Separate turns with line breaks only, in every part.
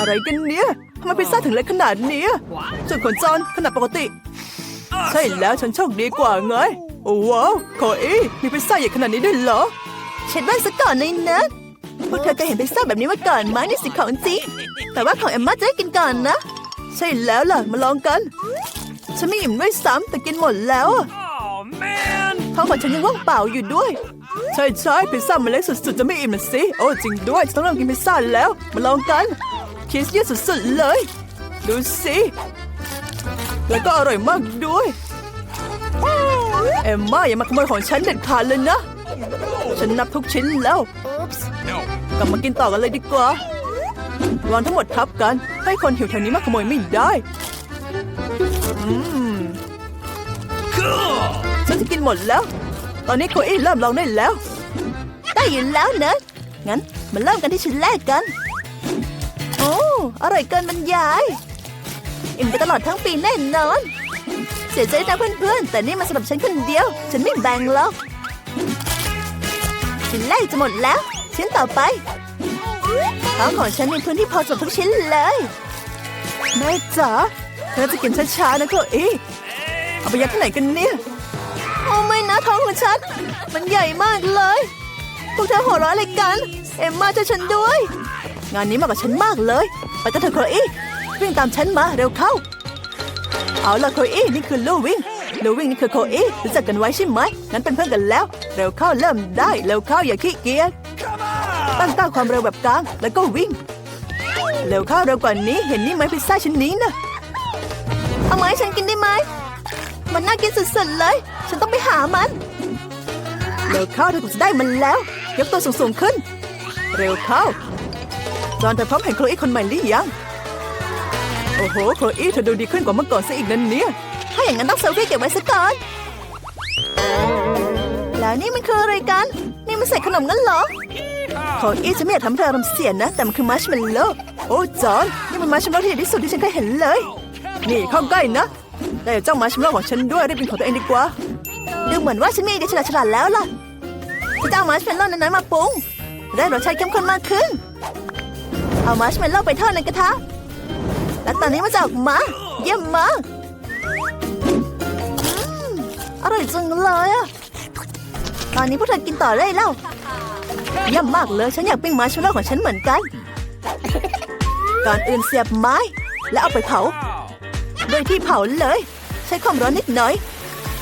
อะไรกันเนี่ยทำไมพิซซ่าถึงเล็กขนาดนี้ส่วนของจอนขนาดปกติ ใช่แล้วฉันโชคดีกว่าไง โอ้ว้าวโคอีมีพิซซ่าใหญ่ขนาดนี้ด้วยเหรอ
เช็ดบ้านซะก่อนเลยนะพวกเธอเคยเห็นพิซซ่าแบบนี้มาก่อนไหมในสิของจริงแต่ว่าของเอมมาจะได้กินก่อนนะ
ใช่แล้วล่ะมาลองกัน ฉันไม่อิ่มด้วยซ้ำแต่กินหมดแล้วอะ
Oh man!
ท้องของฉันยังว่างเปล่าอยู่ด้วย ใช่ใช่พิซซ่ามันเล็กสุดๆจะไม่อิ่มนะสิ โอ้จริงด้วย ฉันต้องเริ่มกินพิซซ่าแล้ว มาลองกัน ชีสเยอะสุดๆเลย ดูสิ แล้วก็อร่อยมากด้วย เอมม่าอย่ามาขโมยของฉันเด็ดขาดเลยนะ ฉันนับทุกชิ้นแล้ว
No.
กลับมากินต่อกันเลยดีกว่าวางทั้งหมดทับกัน ให้คนหิวแถวนี้มาขโมยไม่ได้อืม
Cool!
ฉันจะกินหมดแล้ว ตอนนี้โคอี้เริ่มลองได้แล้ว
ได้อยู่แล้วเนอะงั้นมาเริ่มกันที่ชิ้นแรกกันโอ้อร่อยเกินบรรยายอิ่มไปตลอดทั้งปีแน่นอน เสียใจนะเพื่อนๆ แต่นี่มันสำหรับฉันคนเดียว ฉันไม่แบ่งหรอกชิ้นแรกจะหมดแล้ว ชิ้นต่อไปท้องของฉันมีพื้นที่พอสำหรับทุกชิ้นเลย
แม่จ๋าเธอจะกินช้าๆนะโคอีเอาไปยัดที่ไหนกันเนี่ย
โอ้ไม่นะท้องของฉัน มันใหญ่มากเลย พวกเธอหัวเราะอะไรกัน เอ็มมาช่วยฉันด้วย
งานนี้มากกว่าฉันมากเลย ไปกันเถอะโคอีวิ่งตามฉันมาเร็วเข้า เอาล่ะโคอีนี่คือลูวิ่งลูวิ่งนี่คือโคอี้รู้จักกันไว้ใช่ไหมงั้นเป็นเพื่อนกันแล้ว เร็วเข้าเริ่มได้เร็วเข้าอย่าขี้เกียจตั้งต้าความเร็วแบบกลางแล้วก็วิ่ง เร็วเข้าเร็วกว่านี้เห็นนี่ไหมพิซซ่าชิ้นนี้นะ
เอามาให้ฉันกินได้ไหมมันน่ากินสุดๆเลย ฉันต้องไปหามัน
เร็วเข้าเธอคงจะได้มันแล้ว ยกตัวสูงๆขึ้น เร็วเข้า จอนเธอพร้อมเห็นโคลอีคนใหม่หรือยัง โอ้โห โคลอีเธอดูดีขึ้นกว่าเมื่อก่อนซะอีกนั่นเนี่ย
ถ้าอย่างนั้นต้องเซลฟี่เก็บไว้ซะก่อน แล้วนี่มันคืออะไรกัน นี่มันใส่ขนมงั้นเหรอ
โคลอี้จะไม่อยากทำให้เธอรมณ์เสียนะ แต่มันคือมัชเมลโล่โอ้จอน นี่มันมัชเมลโล่ที่ใหญ่ที่สุดที่ฉันเคยเห็นเลย นี่เข้าใกล้นะแต่เจ้ามัชเมลโล่ของฉันด้วยได้เป็นของตัวเองดีกว่า
ดูเหมือนว่าฉันมีไอเดียฉลาดๆแล้วล่ะจะเอามาร์ชเมลโล่นั้นๆมาปรุงได้รสชาติเข้มข้นมากขึ้น เอามาชเมลโล่ไปทอดในกระทะ แล้วตอนนี้มันจะออกมาเยี่ยมมากอร่อยจังเลยอะตอนนี้พวกเธอกินต่อได้แล้วเยี่ยมมากเลย ฉันอยากปิ้งมาชเมลโล่ของฉันเหมือนกัน ก่อนอื่นเสียบไม้ แล้วเอาไปเผา โดยที่เผาเลย ใช้ความร้อนนิดหน่อย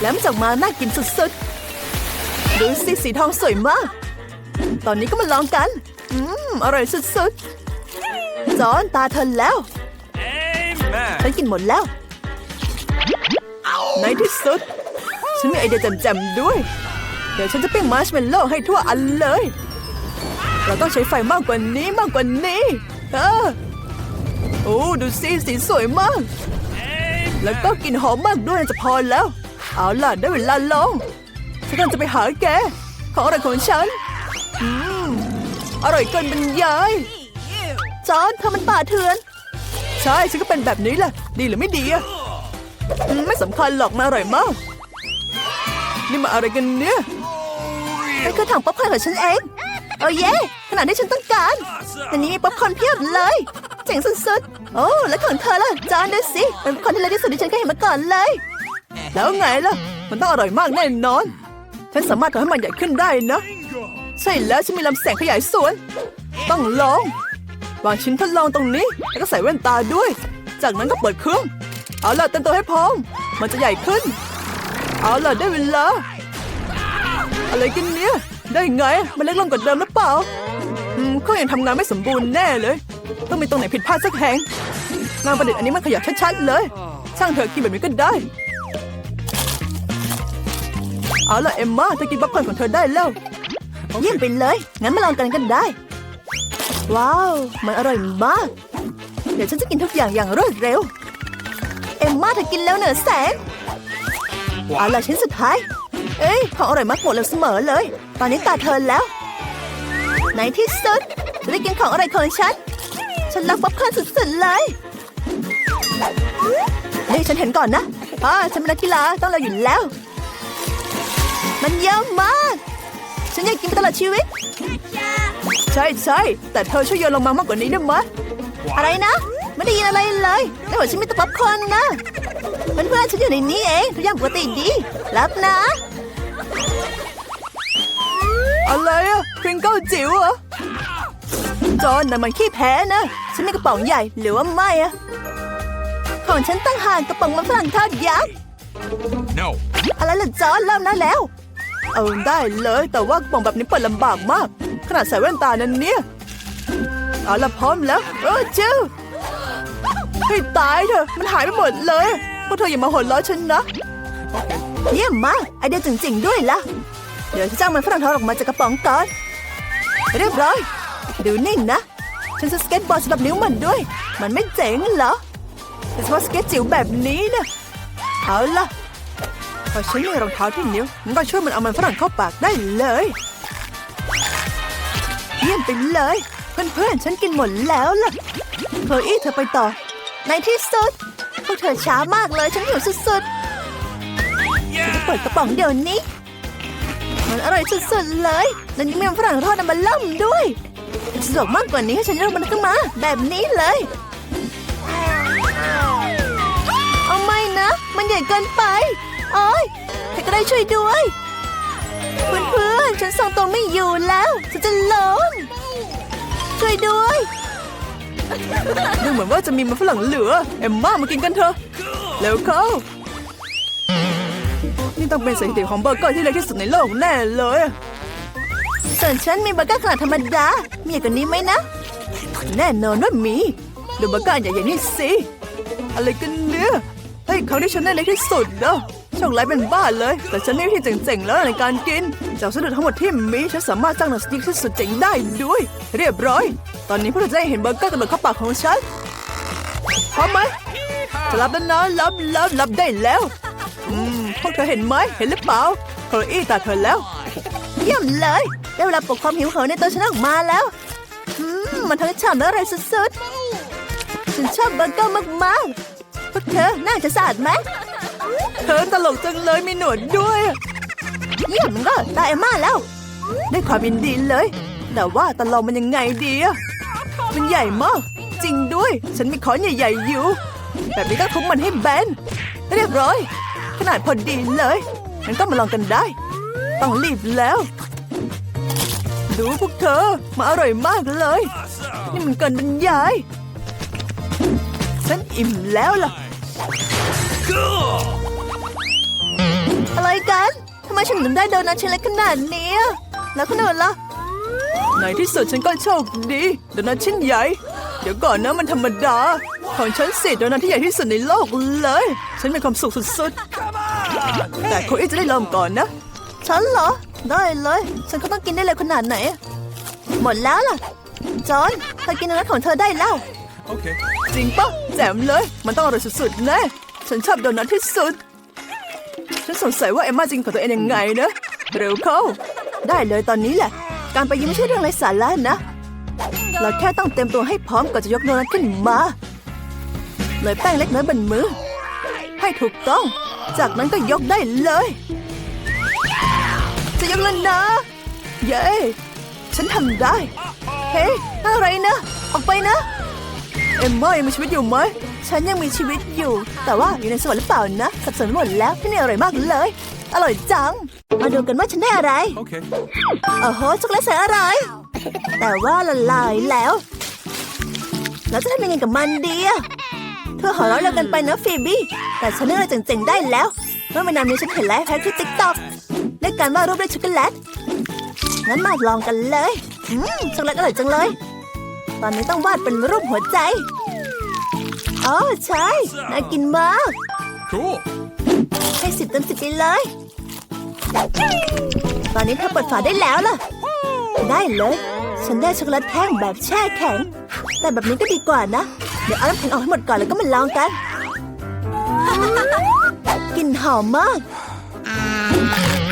แล้วมันจะออกมาน่ากินสุดๆ ดูสิสีทองสวยมาก ตอนนี้ก็มาลองกัน อืม อร่อยสุดๆ จอนตาเธอแล้ว
Amen.
ฉันกินหมดแล้ว ในที่สุด ฉันมีไอเดียแจ่มๆด้วย เดี๋ยวฉันจะปิ้งมาร์ชเมลโล่ให้ทั่วอันเลย เราต้องใช้ไฟมากกว่านี้มากกว่านี้ เออโอ้ดูสิสีสวยมาก แล้วก็กลิ่นหอมมากด้วยจะพอแล้ว เอาล่ะได้เวลาลองฉันกำลังจะไปหาแก ของอร่อยของฉันอืมอร่อยเกินบรรยาย
จอนเธอมันป่าเถื่อน
ใช่ฉันก็เป็นแบบนี้แหละ ดีหรือไม่ดีอะไม่สำคัญหรอกมาอร่อยมาก นี่มาอะไรกันเนี่ย
นั่นคือถังป๊อปคอร์นของฉันเองโอ้เย่ขนาดที่ฉันต้องการในนี้มีป๊อปคอร์นเพียบเลย เจ๋งสุดๆ โอ้ แล้วของเธอล่ะ จานดูสิเป็นป๊อปคอร์นที่เล็กที่สุดที่ฉันเคยเห็นมาก่อนเลย
แล้วไงล่ะ มันต้องอร่อยมากแน่นอน ฉันสามารถทำให้มันใหญ่ขึ้นได้นะ ใช่แล้วฉันมีลำแสงขยายส่วน ต้องลอง วางชิ้นทดลองตรงนี้ แล้วก็ใส่แว่นตาด้วย จากนั้นก็เปิดเครื่อง เอาล่ะเต็มตัวให้พร้อม มันจะใหญ่ขึ้น เอาล่ะได้เวลา อะไรกันเนี่ย ได้ไง มันเล็กลงกว่าเดิมหรือเปล่า อืมก็ยังทำงานไม่สมบูรณ์แน่เลย ต้องมีตรงไหนผิดพลาดสักแห่งงานประดิษฐ์อันนี้มันขยับชัดๆเลย ช่างเถอะกินแบบนี้ก็ได้ เอาล่ะเอมมาเธอกินป๊อปคอร์นของเธอได้แล้ว
เยี่ยมไปเลย งั้นมาลองกันกันได้ ว้าว มันอร่อยมาก เดี๋ยวฉันจะกินทุกอย่างอย่างรวดเร็ว เอ็มมาเธอกินแล้วเหนือแสงเอาล่ะชิ้นสุดท้าย เอ้ยของอร่อยมากหมดเลยเสมอเลย ตอนนี้ตาเธอแล้ว ในที่สุดจะได้กินของอร่อยของฉัน ฉันรักป๊อปคอร์นสุดๆเลยเฮ้ยฉันเห็นก่อนนะอ่าฉันเป็นนักกีฬาต้องเราอยู่แล้ว มันเยอะมาก ฉันอยากกินไปตลอดชีวิต
ใช่ใช่แต่เธอช่วยโยนลงมามากกว่านี้ได้ไหมอะไรนะ ไม่ได้ยินอะไรเลยแล้วบอกฉันไม่ต้องป๊อปคอร์นนะเพื่อนๆฉันอยู่ในนี้เองทุกอย่างปกติดีรับนะ
อะไรอะพริงเกิลจิ๋วเหรอจอนนั่นมันขี้แพ้นะ
ฉันมีกระป๋องใหญ่หรือว่าไม่อะของฉันตั้งห่างกระป๋องมันฝรั่งทอดยักษ์
No.
อะไรล่ะจอร์จเริ่มแล้วแล้ว
เอาได้เลย แต่ว่ากล่องแบบนี้เปิดลำบากมาก ขนาดใส่แว่นตานั้นเนี่ยเอาละพร้อมแล้วเออจิ้วให้ตายเถอะมันหายไปหมดเลยพวกเธออย่ามาหัวเราะฉันนะ
เยี่ยมมากไอเดียจริงๆด้วยล่ะ เดี๋ยวฉันจะเอามันฝรั่งทอดออกมาจากกระป๋องก่อน เรียบร้อย ดูนิ่งนะ ฉันจะสเก็ตบอร์ดสำหรับนิ้วมันด้วย มันไม่เจ๋งเหรอ
แต่เฉพาะสเก็ตจิ๋วแบบนี้นะเอาล่ะ พอฉันมีรองเท้าที่นิ้วมันก็ช่วยมันเอามันฝรั่งเข้าปากได้เลย
เยี่ยมไปเลย เพื่อนๆ ฉันกินหมดแล้วล่ะโคลอี้เธอไปต่อ ในที่สุด พวกเธอช้ามากเลยฉันหิวสุดๆฉันจะเปิดกระป๋องเดี๋ยวนี้ มันอร่อยสุดๆเลย แล้วยังมีมันฝรั่งทอดน้ำมันล่ำด้วยสะดวกมากกว่านี้ให้ฉันเลือกมันขึ้นมา แบบนี้เลย เอาไม่นะ มันใหญ่เกินไป โอ้ยใครก็ได้ช่วยด้วย เพื่อนๆฉันทรงตัวไม่อยู่แล้วฉันจะล้มช่วยด้วย
ดูเหมือนว่าจะมีมันฝรั่งเหลือ เอ็มม่ามากินกันเถอะเร็วเข้านี่ต้องเป็นสถิติของเบอร์เกอร์ที่เล็กที่สุดในโลกแน่เลย
ส่วนฉันมีเบอร์เกอร์ขนาดธรรมดา มีอย่างกว่านี้ไหมนะ
แน่นอนว่ามีดูเบอร์เกอร์ใหญ่ๆนี่สิ อะไรกันเนี่ย เฮ้ยครั้งที่ฉันได้เล็กที่สุดเนอะโชคร้ายเป็นบ้าเลย แต่ฉันนี่ที่เจ๋งๆ แล้วในการกิน จากสะดุดทั้งหมดที่มีฉันสามารถสร้างหนังสติ๊กที่สุดเจ๋งได้ด้วย เรียบร้อย ตอนนี้พวกเราจะได้เห็นเบอร์เกอร์กระโดดเข้าปากของฉันพร้อมไหมจะรับแล้วนะรับรับรับได้แล้วอืมพวกเธอเห็นไหมเห็นหรือเปล่าโคลอี้ตาเธอแล้ว
เยี่ยมเลยได้เวลาปลุกความหิวโหยในตัวฉันออกมาแล้วอืมมันทั้งฉ่ำและอร่อยสุดๆฉันชอบเบอร์เกอร์มากๆพวกเธอน่าจะสะอาดไหม
เธอตลกจังเลยมีหนวดด้วย
เยี่ยมมันก็ตายมาแล้ว
ได้ความยินดีเลย แต่ว่าตลองมันยังไงดีอะมันใหญ่มาก จริงด้วย ฉันมีค้อนใหญ่ๆอยู่ แบบนี้ก็ทุบมันให้แบน เรียบร้อย ขนาดพอดีเลยงั้นก็มาลองกันได้ ต้องรีบแล้ว ดูพวกเธอ มาอร่อยมากเลย นี่มันเกินบรรยาย ฉันอิ่มแล้วล่ะ
Cool.
อะไรกันทำไมฉันถึงได้โดนัทชิ้นเล็กขนาดนี้อะแล้วขนาดล่ะ
ในที่สุดฉันก็โชคดีโดนัทชิ้นใหญ่ เดี๋ยวก่อนนะมันธรรมดา ของฉันสิโดนัทที่ใหญ่ที่สุดในโลกเลย ฉันมีความสุขสุดๆ แต่โคอี้จะได้เริ่มก่อนนะ
ฉันเหรอ ได้เลย ฉันก็ต้องกินได้เลยขนาดไหน หมดแล้วล่ะ จอห์นเธอกินโดนัทของเธอได้แล้ว
Okay.
จริงปะแจ่มเลย มันต้องอร่อยสุดๆแน่ฉันชอบโดนัทที่สุด ฉันสงสัยว่าเอมมาจริงของตัวเองยังไงนะเร็วเข้า ได้เลยตอนนี้แหละ การไปยิ้มไม่ใช่เรื่องไร้สาระนะ เราแค่ต้องเตรียมตัวให้พร้อมก่อนจะยกโดนัทขึ้นมาเลยแป้งเล็กน้อยบนมือ ให้ถูกต้อง จากนั้นก็ยกได้เลย จะยกแล้วนะ เย้ ฉันทำได้ เฮ้ อะไรนะ ออกไปนะ เอ็มม่ายังมีชีวิตอยู่ไหม
ฉันยังมีชีวิตอยู่ แต่ว่าอยู่ในสวรรค์หรือเปล่านะ สับสนหมดแล้วที่นี่อร่อยมากเลย อร่อยจัง มาดูกันว่าฉันได้อะไร
Okay.
โอ้โหช็อกโกแลตแสนอร่อย แต่ว่าละลายแล้วแล้วจะทำยังไงกับมันดีอะเธอหัวเราะเร็วเกันไปนะฟีบี้ แต่ฉันนึกอะไรเจ๋งๆได้แล้ว เมื่อไม่นานนี้ฉันเห็นไลฟ์แพ็กที่ติ๊กต็อกด้วยการวาดรูปด้วยช็อกโกแลตงั้นมาลองกันเลยอืมช็อกโกแลตอร่อยจังเลย ตอนนี้ต้องวาดเป็นรูปหัวใจอ๋อใช่ น่ากินมาก
Cool.
ให้สิบเต็มสิบไปเลย ตอนนี้เธอเปิดฝาได้แล้วล่ะ ได้เลย ฉันได้ช็อกโกแลตแท่งแบบแช่แข็ง แต่แบบนี้ก็ดีกว่านะ เดี๋ยวเอาน้ำแข็งออกให้หมดก่อนแล้วก็มาลองกัน กลิ่นหอมมาก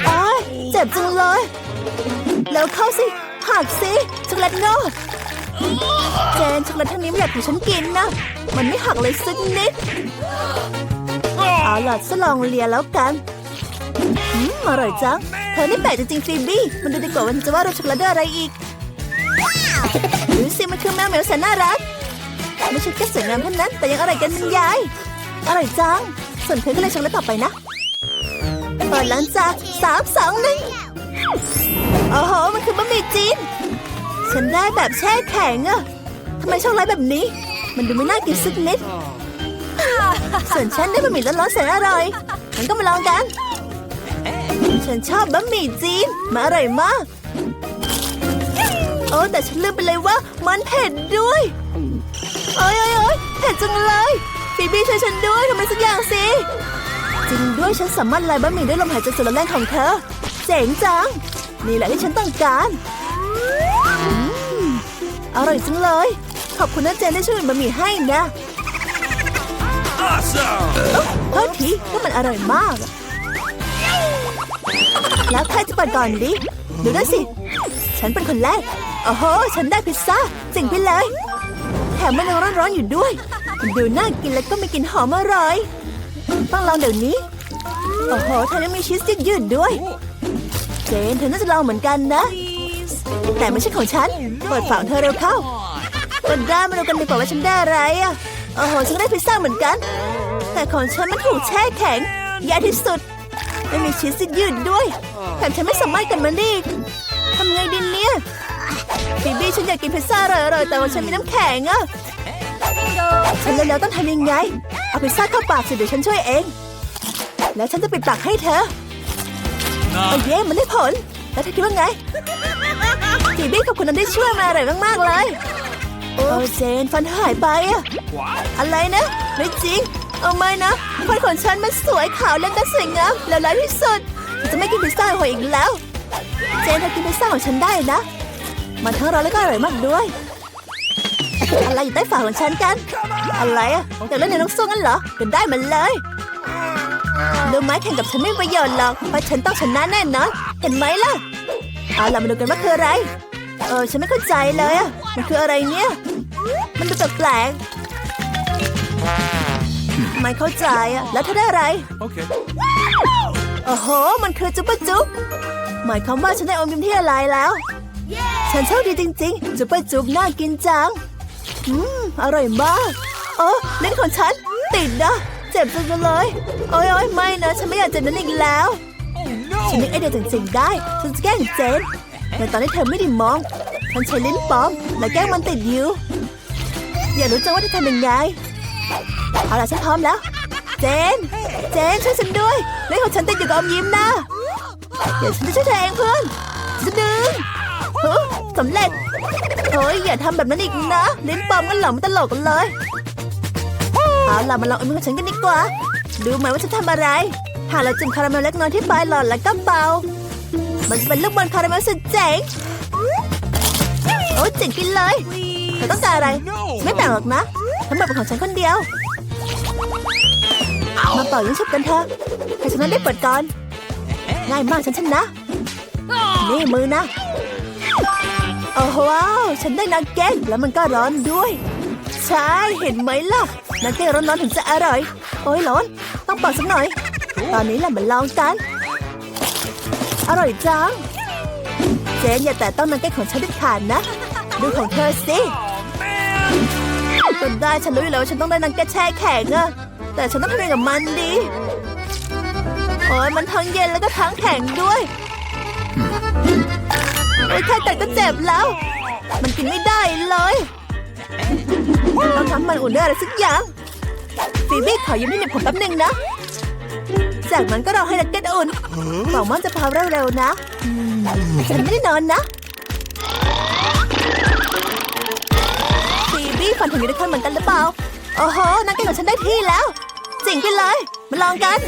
อ้ายเจ็บจังเลย แล้วเข้าสิหักสิช็อกโกแลตโนด เจนช็อกโกแลตทั้งนี้ไม่อยากให้ฉันกินนะ มันไม่หักเลยสักนิด เอาล่ะจะลองเลียแล้วกันอืมอร่อยจัง เธอนี่แปลกจริงๆฟีบี้ มันดูดีกว่าวันจะว่าราช็อกโกแลตด้วยอะไรอีกดูสิมันคือแมวเหมียวแสนน่ารัก ไม่ใช่แค่สวยงามเท่านั้น แต่ยังอร่อยกันยาย อร่อยจัง ส่วนเธอก็เลยชงแล้วต่อไปนะเปิดหลังจากสามสองหนึ่งโอ้โห มันคือบะหมี่จีน ฉันได้แบบแช่แข็งอะทำไมโชคร้ายแบบนี้ มันดูไม่น่ากินสักนิด ส่วนฉันได้บะหมี่ร้อนๆแสนอร่อยงั้นก็มาลองกัน ฉันชอบบะหมี่จีนมาอร่อยมาก โอ้แต่ฉันลืมไปเลยว่ามันเผ็ดด้วยโอ้ยโอ้ยโอ้ยเผ็ดจังเลยฟีบี้ช่วยฉันด้วยทำไมสักอย่างสิ จริงด้วยฉันสามารถละลายบะหมี่ด้วยลมหายใจสุดแรงของเธอ เจ๋งจัง นี่แหละที่ฉันต้องการ อร่อยจังเลย ขอบคุณนะเจนที่ช่วยบะหมี่ให้นะ
Awesome!
โทษทีก็มันอร่อยมากอะแล้วใครจะเปิดก่อนดิดูด้วยสิ ฉันเป็นคนแรก โอ้โห ฉันได้พิซซ่าจริงไปเลย แถมมันยังร้อนๆอยู่ด้วยมันดูน่ากินแล้วก็มีกลิ่นหอมอร่อย ต้องลองเดี๋ยวนี้ โอ้โหเธอยังมีชีสยืดๆด้วย เจนเธอน่าจะลองเหมือนกันนะ แต่ไม่ใช่ของฉัน เปิดฝาของเธอเร็วเข้าก็ได้มาดูกันดีกว่าว่าฉันได้อะไรอะโอ้โหฉันได้พิซซ่าเหมือนกัน แต่ของฉันมันถูกแช่แข็งแย่ที่สุด ไม่มีชีสยืดด้วยแถมฉันไม่สามารถกันมันได้อีกทำไงดีเนี่ยบีบี้ฉันอยากกินพิซซ่าอร่อยๆแต่ว่าฉันมีน้ำแข็งอะฉันรู้แล้วต้องทำยังไง เอาพิซซ่าเข้าปากสิเดี๋ยวฉันช่วยเอง แล้วฉันจะปิดปากให้เธอโอ้เย่มันได้ผล แล้วเธอคิดว่าไง บีบี้ขอบคุณนั้นได้ช่วยมาอร่อยมาก ๆ เลย โอ้เจนฟันหายไปอะ
What?
อะไรนะ ไม่จริง เอาไม่นะฟันของฉันมันสวยขาวและก็สวยงามแล้วร้ายที่สุดฉันจะไม่กินพิซซ่าหัวอีกแล้ว เจนเธอกินพิซซ่าของฉันได้นะ มันทั้งร้อนและก็อร่อยมากด้วย อะไรอยู่ใต้ฝาของฉันกัน อะไรอะแต่เล่นในน้องส้มงั้นเหรอก็ได้มันเลยรู้ไหมแข่งกับฉันไม่มีประโยชน์หรอกเพราะฉันต้องชนะแน่นอนเห็นไหมล่ะ เอาล่ะมาดูกันว่าคืออะไร เออฉันไม่เข้าใจเลยอะมันคืออะไรเนี่ย มันดูแปลกๆไม่เข้าใจอะแล้วเธอได้อะไร
Okay.
โอ้โห มันคือจุ๊บปะจุ๊บหมายความว่าฉันได้อมยิ้มที่อะไรแล้ว ฉันโชคดีจริงๆ จุ๊บปะจุ๊บน่ากินจัง อืม อร่อยมากโอ้ลิ้นของฉัน ติดนะ เจ็บจังเลย โอ้ยโอ้ยไม่นะ ฉันไม่อยากเจ็บนั้นอีกแล้ว
Oh
ฉันนึกไอเดียเจ๋งๆได้ ฉันจะแกล้งเจนในตอนที่เธอไม่ได้มอง ฉันใช้ลิ้นปลอม และแกล้งมันติดอยู่อยากรู้จังว่าจะทำยังไง เอาล่ะฉันพร้อมแล้ว เจน เจนช่วยฉันด้วยลิ้นของฉันติดอยู่กับอมยิ้มนะ เดี๋ยวฉันจะช่วยเธอเองเพื่อนจะดึงเฮ้ยสำเร็จเฮ้ยอย่าทำแบบนั้นอีกนะลิ้นปลอมกันเหรอมันตลกกันเลยเอาล่ะมาลองเอมยิ้มของฉันกันดีกว่า ดูไหมว่าฉันทำอะไร หากเราจุ่มคาราเมลเล็กน้อยที่ปลายหลอดแล้วก็เป่ามันจะเป็นลูกบอลคาราเมลสุดเจ๋งโอ้เจ๋งกินเลยเธอต้องการอะไร ไม่แบ่งหรอกนะทั้งหมดเป็นของฉันคนเดียว มาเป่ายิงฉุบกันเถอะใครชนะได้เปิดก่อน ง่ายมากฉันชนะ นี่มือนะ โอ้โหว้าวฉันได้นักเก็ตแล้วมันก็ร้อนด้วยใช่เห็นไหมล่ะนักเก็ตร้อนๆถึงจะอร่อย โอ้ยร้อน ต้องเป่าสักหน่อย อนนี้แหละมาลองกัน อร่อยจัง เจนอย่าแต่ต้องนักเก็ตของฉันเด็ดขาดนะ ดูของเธอสิจนได้ฉันรู้อยู่แล้วว่าฉันต้องได้นักเก็ตแช่แข็งอะแต่ฉันต้องทำยังไงกับมันดีโอ้ยมันทั้งเย็นแล้วก็ทั้งแข็งด้วยโอ้ยแค่แต่ก็เจ็บแล้ว มันกินไม่ได้เลยต้องทำมันอุ่นด้วยอะไรสักอย่างฟีบี้ขอยืมที่เหน็บผมแป๊บหนึ่งนะ จากนั้นก็รอให้นักเก็ตอุ่นหวังว่าจะพาเร็วๆนะฉันไม่ได้นอนนะฟีบี้ฝันถึงยูนิคอร์นเหมือนกันหรือเปล่า โอ้โหนักเก็ตของฉันได้ที่แล้วเจ๋งไปเลย มาลองกัน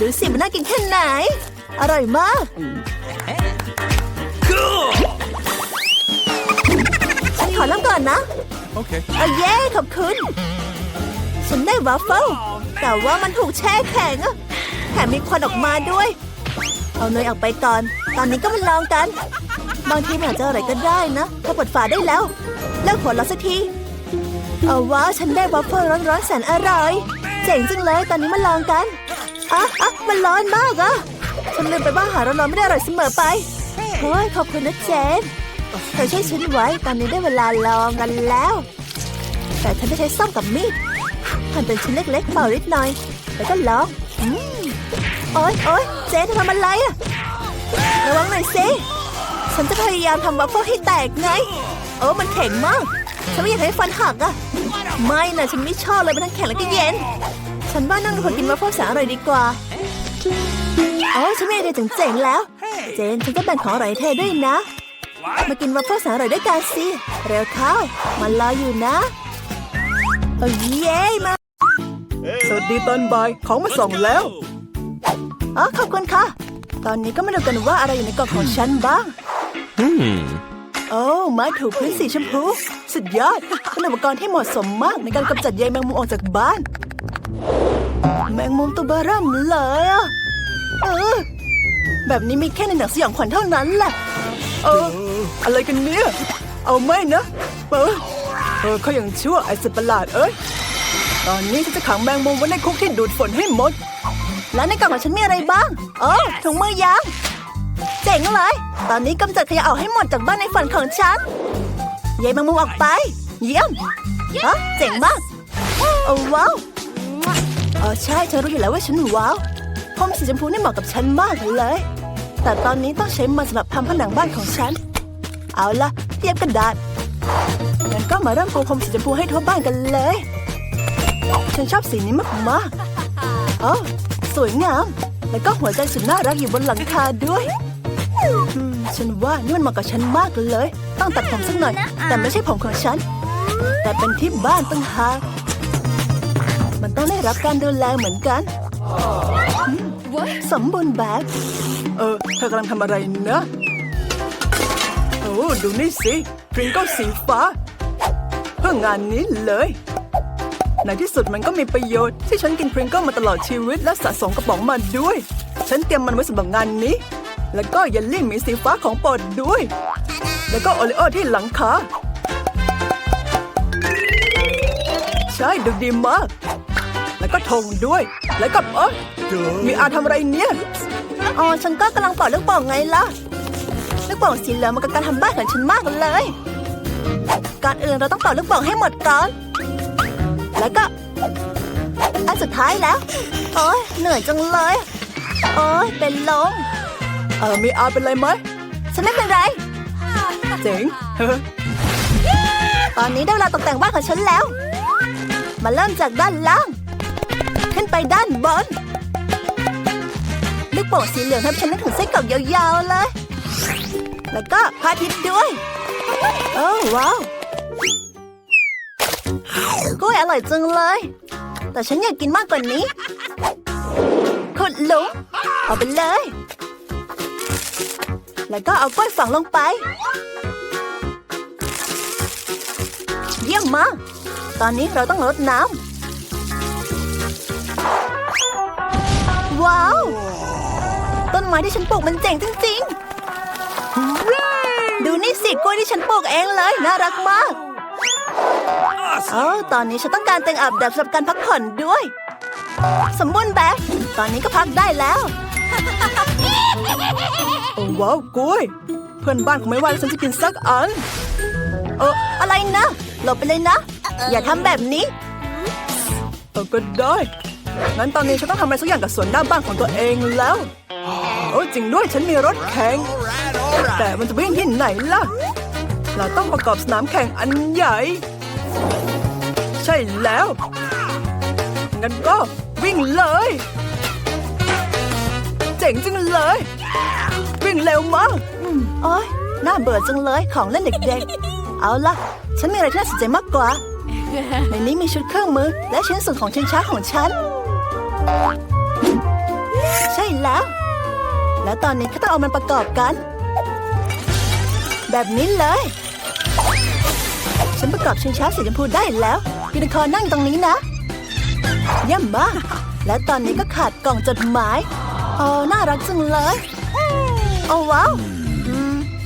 ดูสิมันน่ากินแค่ไหน อร่อยมาก
Cool!
ฉันขอเริ่มก่อนนะ
Okay.
เอาเย้ขอบคุณ ฉันได้วัฟเฟิลแต่ว่ามันถูกแช่แข็งอะ แถมมีควันออกมาด้วย เอาเนยออกไปก่อน ตอนนี้ก็มาลองกัน บางทีมันอาจจะอะไรก็ได้นะถ้าเปิดฝาได้แล้ว เลิกหัวเราะสักทีเอาว้าฉันได้วัฟเฟิลร้อนๆแสนอร่อย เจ๋งจังเลยตอนนี้มาลองกันอะอะมันร้อนมากอะฉันลืมไปว่าอาหาร้อนๆไม่ได้อร่อยเสมอไปเฮ้ยขอบคุณนะเจนเธอช่วยฉันไว้ตอนนี้ได้เวลาลองกันแล้ว แต่ฉันจะใช้ส้อมกับมีดหั่นเป็นชิ้นเล็กๆเป่านิดหน่อย แล้วก็ลอง อืม โอ๊ยโอ๊ยเจ๊เธอทำอะไรอะระวังหน่อยสิฉันจะพยายามทำวัฟเฟิลให้แตกไง เออมันแข็งมาก ฉันไม่อยากให้ฟันหักอะไม่นะฉันไม่ชอบเลยมันทั้งแข็งแล้วก็เย็น ฉันว่านั่งดูคนกินวัฟเฟิลสาอร่อยดีกว่าโอ้ฉันมีไอเดียเจ๋งๆแล้ว เจนฉันจะแบ่งของอร่อยให้เธอด้วยนะ มากินวัฟเฟิลสาอร่อยด้วยกันสิเร็วเข้ามันรออยู่นะโอ้เย้มา
สวัสดีตอนบ่ายของมาส่งแล้ว
อ๋อขอบคุณค่ะ ตอนนี้ก็มาดูกันว่าอะไรอยู่ในกล่องของฉันบ้าง
Hmm.
โอ้ไม้ถูพื้นสีชมพู สุดยอด เป็นอุปกรณ์ที่เหมาะสมมากในการกำจัดใยแมงมุมออกจากบ้าน แมงมุมตัวเบอเริ่มเลยอะเออ แบบนี้มีแค่ในหนังสยองขวัญเท่านั้นแหละ
เออ อะไรกันเนี่ย เอาไม่นะ เออ เออเขายังชั่วไอ้สัตว์ประหลาดเอ้ย ตอนนี้ฉันจะขังแมงมุมไว้ในคุกที่ดูดฝนให้หมด
แล้วในกล่องของฉันมีอะไรบ้าง โอ้ถุงมือยาง เจ๋งเลย ตอนนี้กำจัดขยะออกให้หมดจากบ้านในฝันของฉันใยแมงมุมออกไป เยี่ยมฮะเจ๋งมาก โอ้ว้าวเออใช่ฉันรู้อยู่แล้วว่าฉันว้าวพรมสีชมพูนี่เหมาะกับฉันมากเลย แต่ตอนนี้ต้องใช้มันสำหรับทำผนังบ้านของฉัน เอาละเตรียมกระดาษงั้นก็มาเริ่มปูพรมสีชมพูให้ทั่วบ้านกันเลย ฉันชอบสีนี้มากๆอ๋อ สวยงาม แล้วก็หัวใจสุดน่ารักอยู่บนหลังคาด้วยอืมฉันว่านี่มันเหมาะกับฉันมากเลย ต้องตัดผมสักหน่อย แต่ไม่ใช่ผมของฉัน แต่เป็นที่บ้านตั้งหากมันต้องได้รับการดูแลเหมือนกันอืมสมบูรณ์แบบ
เออเธอกำลังทำอะไรนะ โอ้ดูนี่สิพริงเกิลสีฟ้า เพื่องานนี้เลย ในที่สุดมันก็มีประโยชน์ที่ฉันกินพริงเกิลมาตลอดชีวิตและสะสมกระป๋องมาด้วย ฉันเตรียมมันไว้สำหรับงานนี้ แล้วก็เยลลี่หมีสีฟ้าของโปรดด้วย แล้วก็โอริโอที่หลังคาใช่ดูดีมาก แล้วก็ธงด้วย แล้วก็เออมีอาทำอะไรเนี่ย
อ๋อฉันก็กำลังเป่าลูกโป่งไงล่ะลูกโป่งสีเหลืองมันกับการทำบ้านของฉันมากเลยก่อนอื่นเราต้องเป่าลูกโป่งให้หมดก่อน แล้วก็อันสุดท้ายแล้ว โอ๊ยเหนื่อยจังเลย โอ๊ยเป็นลม
เออมีอาเป็นไรไหม
ฉันไม่เป็นไร
เจ๋งเฮ้อ
ตอนนี้ได้เวลาตกแต่งบ้านของฉันแล้ว มาเริ่มจากด้านล่าง ขึ้นไปด้านบนลูกโป่งสีเหลืองทำฉันนึกถึงไส้กรอกยาวๆเลย แล้วก็พระอาทิตย์ด้วย โอ้ว้าว กล้วยอร่อยจังเลย แต่ฉันอยากกินมากกว่านี้ขุดหลุมเอาไปเลย แล้วก็เอากล้วยฝังลงไป เยี่ยมมากตอนนี้เราต้องรดน้ำ ว้าว ต้นไม้ที่ฉันปลูกมันเจ๋งจริงๆ ดูนี่สิกล้วยที่ฉันปลูกเองเลย น่ารักมาก เอ้าตอนนี้ฉันต้องการเตียงอาบแดดสำหรับการพักผ่อนด้วย สมบูรณ์แบบ ตอนนี้ก็พักได้แล้ว
โอ้ว้าวกล้วยเพื่อนบ้านคงไม่ว่าแล้วฉันจะกินสักอัน
เอออะไรนะหลบไปเลยนะ อย่าทำแบบนี้
เออก็ได้งั้นตอนนี้ฉันต้องทำอะไรสักอย่างกับสวนหน้าบ้านของตัวเองแล้ว โอ้จริงด้วยฉันมีรถแข่งแต่มันจะวิ่งที่ไหนล่ะ เราต้องประกอบสนามแข่งอันใหญ่ ใช่แล้ว งั้นก็วิ่งเลย เจ๋งจังเลย วิ่งเร็วมาก
โอ๊ยน่าเบื่อจังเลยของเล่นเด็กๆ เอาล่ะ ฉันมีอะไรที่น่าสนใจมากกว่า ในนี้มีชุดเครื่องมือ และชิ้นส่วนของชิงช้าของฉัน ใช่แล้ว แล้วตอนนี้ก็ต้องเอามันประกอบกัน แบบนี้เลย ฉันประกอบชิงช้าสีชมพูได้แล้วยูนิคอร์นั่งตรงนี้นะเยี่ยมมากและตอนนี้ก็ขาดกล่องจดหมายอ๋อน่ารักจังเลยโอ้ว้าว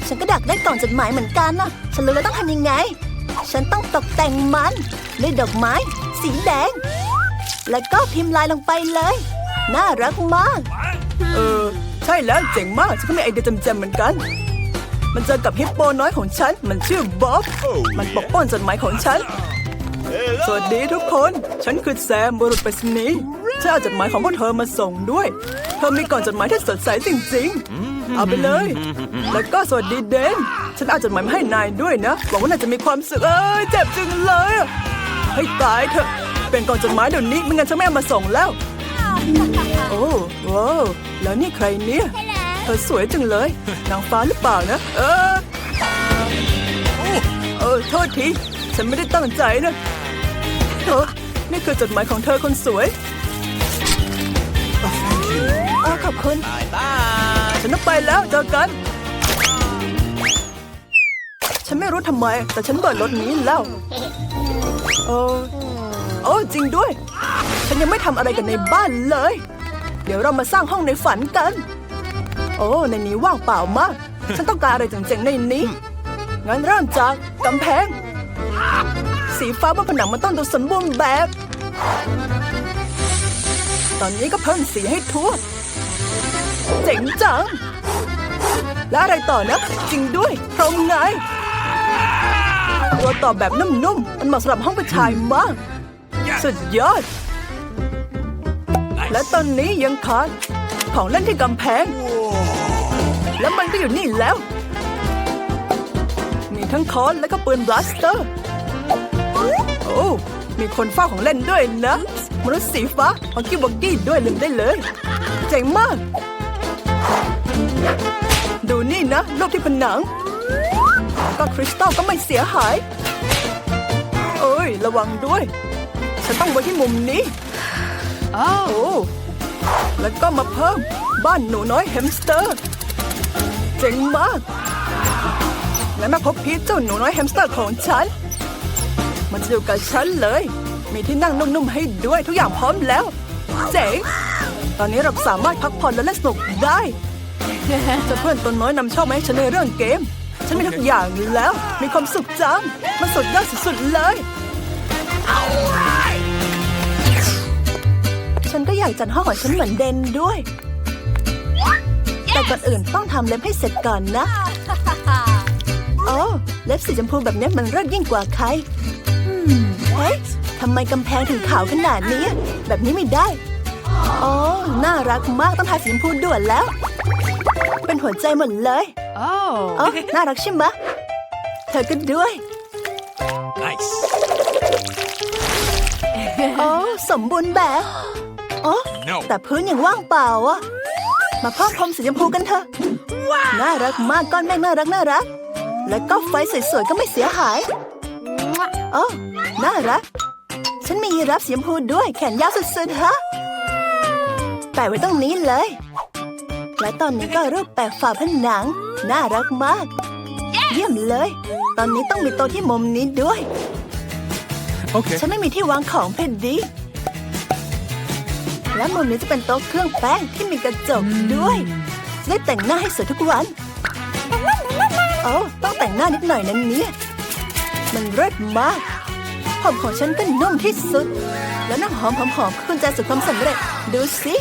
ฉันก็ดักได้กล่องจดหมายเหมือนกันนะฉันรู้แล้วต้องทำยังไง ฉันต้องตกแต่งมันด้วยดอกไม้ สีแดง แล้วก็พิมพ์ลายลงไปเลย น่ารักมาก
เออ ใช่แล้วเจ๋งมาก ฉันก็มีไอเดียจำๆเหมือนกัน มันเจอกับฮิปโปน้อยของฉัน มันชื่อบ๊อบ มันปกป้องจดหมายของฉัน
สวัสดีทุกคน ฉันคือแซมบุรุษไปรษณีย์ฉันเอาจดหมายของพวกเธอมาส่งด้วย เธอมีกล่องจดหมายที่สดใสจริงๆ เอาไปเลย แล้วก็สวัสดีเดน ฉันเอาจดหมายมาให้นายด้วยนะ หวังว่านายจะมีความสุข เอ้ยเจ็บจังเลยอะให้ตายเถอะ เป็นกล่องจดหมายเดี๋ยวนี้ไม่งั้นฉันไม่เอามาส่งแล้ว โอ้ว้าวแล้วนี่ใครเนี่ย เธอสวยจังเลย นางฟ้าหรือเปล่านะ เออ เออ โทษที ฉันไม่ได้ตั้งใจนะเออนี่คือจดหมายของเธอคนสวย
เออขอบคุณ
Bye bye.
ฉันต้องไปแล้วเจอกัน ฉันไม่รู้ทำไม แต่ฉันเบิดรถนี้แล้วโอ้โอ้จริงด้วย ฉันยังไม่ทำอะไรกันในบ้านเลย เดี๋ยวเรามาสร้างห้องในฝันกัน โอ้ในนี้ว่างเปล่ามาก ฉันต้องการอะไรเจ๋งๆในนี้ งั้นเริ่มจากกำแพง สีฟ้าบนผนังมันต้องดูสมบูรณ์แบบ ตอนนี้ก็เพิ่มสีให้ทั่ว เจ๋งจัง แล้วอะไรต่อนะ จริงด้วยพรมไง ตัวต่อแบบนุ่มๆ มันเหมาะสำหรับห้องผู้ชายมาก สุดยอด และตอนนี้ยังขาดของเล่นที่กำแพง แล้วมันก็อยู่นี่แล้ว มีทั้งค้อนและก็ปืนบลัสเตอร์ โอ้มีคนเฝ้าของเล่นด้วยนะมนุษย์สีฟ้าฮอกกี้บ็อกกี้ด้วยลืมได้เลยเจ๋งมาก ดูนี่นะรูปที่ผนัง ก็คริสตัลก็ไม่เสียหายเอ้ย ระวังด้วย ฉันต้องไว้ที่มุมนี้โอ้แล้วก็มาเพิ่ม บ้านหนูน้อยแฮมสเตอร์เจ๋งมาก และมาพบพีชเจ้าหนูน้อยแฮมสเตอร์ของฉัน มันจะอยู่กับฉันเลย มีที่นั่งนุ่มๆให้ด้วยทุกอย่างพร้อมแล้ว เจ๋ง ตอนนี้เราสามารถพักผ่อนและเล่นสนุกได้เจะเพื่อนตัวน้อยนำโชคมาให้ฉันในเรื่องเกม ฉันมีทุกอย่างแล้ว มีความสุขจัง มันสุดยอดสุดๆเลยฉันก็อยากจัดห้องของฉันเหมือนเดนด้วย แต่ก่อนอื่นต้องทำเล็บให้เสร็จก่อนนะโอ้เล็บสีชมพูแบบนี้มันเลิศยิ่งกว่าใครอืมเฮ้ยทำไมกำแพงถึงขาวขนาดนี้ แบบนี้ไม่ได้โอ้น่ารักมากต้องทาสีชมพูด่วนแล้ว เป็นหัวใจหมดเลยโอ้น่ารักใช่ไหมะเธอก็ด้วย
Nice.
โอ้สมบูรณ์แบบ โอ้
No.
แต่พื้นยังว่างเปล่าอะ มาเพิ่มพรมสีชมพูกันเถอะ น่ารักมากก้อนเมฆน่ารักน่ารัก แล้วก็ไฟสวยๆก็ไม่เสียหายโอ้น่ารัก ฉันมียีรับสีชมพูด้วยแขนยาวสุดๆฮะ แปะไว้ตรงนี้เลย และตอนนี้ก็รูปแปะฝาผนัง น่ารักมาก เยี่ยมเลย ตอนนี้ต้องมีโต๊ะที่มุมนี้ด้วย
Okay.
ฉันไม่มีที่วางของเพนดี และมุมนี้จะเป็นโต๊ะเครื่องแป้งที่มีกระจกด้วยจะได้แต่งหน้าให้สวยทุกวันโอ้ต้องแต่งหน้านิดหน่อยนั้นเนี่ยมันเลิศมากผมของฉันก็นุ่มที่สุด แล้วน้ำหอมหอมๆคือกุญแจสู่ความสำเร็จ ดูสิ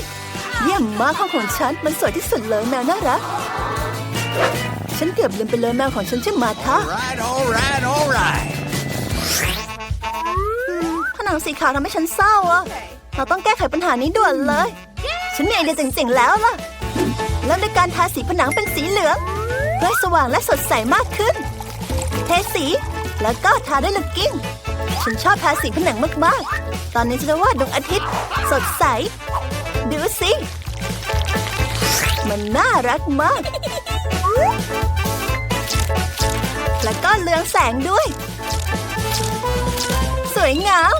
เยี่ยมมากห้องของฉันมันสวยที่สุดเลยแมวน่ารักฉันเกือบลืมไปเลยแมวของฉันชื่อมาธา
Right, all right, all right.
ผนังสีขาวทำให้ฉันเศร้าอะ เราต้องแก้ไขปัญหานี้ด่วนเลย ฉันมีไอเดียเจ๋งๆแล้วล่ะเริ่มด้วยการทาสีผนังเป็นสีเหลืองเพื่อสว่างและสดใสมากขึ้น เทสีแล้วก็ทาด้วยลูกกิ้ง ฉันชอบทาสีผนังมากๆ ตอนนี้ฉันจะวาดดวงอาทิตย์ สดใส ดูสิ มันน่ารักมาก แล้วก็เรืองแสงด้วย สวยงาม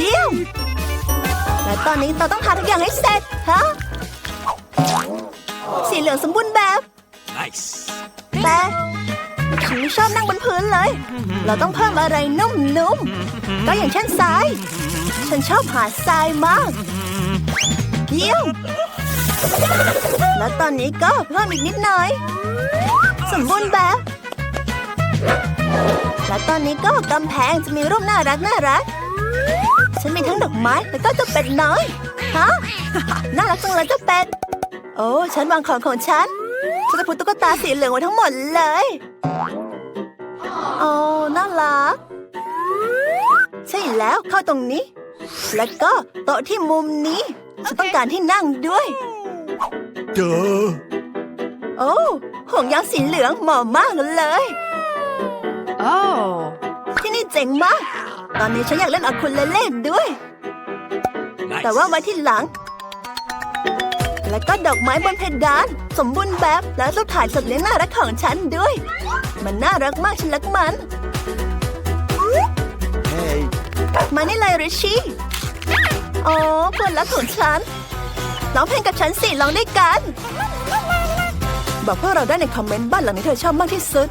เยี่ยมและตอนนี้เราต้องทำทุกอย่างให้เสร็จฮะสีเหลืองสมบูรณ์แบบ
Nice.
แต่ฉันไม่ชอบนั่งบนพื้นเลย เราต้องเพิ่มอะไรนุ่มๆ ก็อย่างเช่นทราย ฉันชอบหาทรายมาก เยี่ยม และตอนนี้ก็เพิ่มอีกนิดหน่อย สมบูรณ์แบบ และตอนนี้ก็กำแพงจะมีรูปน่ารักน่ารัก ฉันมีทั้งดอกไม้แล้วก็เจ้าเป็ดน้อยฮะน่ารักจังเลยเจ้าเป็ดโอ้ฉันวางของของฉันฉันจะพูดตุ๊กตาสีเหลืองไว้ทั้งหมดเลยโอ้น่ารัก
แล้วเข้าตรงนี้ แล้วก็โต๊ะที่มุมนี้ฉันต้องการที่นั่งด้วย
Duh.
โอ้ห่วงยางสีเหลืองเหมาะมากเลย
Oh
ที่นี่เจ๋งมาก ตอนนี้ฉันอยากเล่นอะคูเลเล่ด้วย
Nice.
แต่ว่าไว้ที่หลัง แล้วก็ดอกไม้บนเพดาน สมบูรณ์แบบและรูปถ่ายสัตว์เลี้ยงน่ารักของฉันด้วย มันน่ารักมากฉันรักมัน
Hey.
มานี่เลยริชชี่อ๋อเพื่อนรักของฉันร้องเพลงกับฉันสิร้องด้วยกัน
บอกพวกเราได้ในคอมเมนต์บ้านหลังนี้เธอชอบมากที่สุด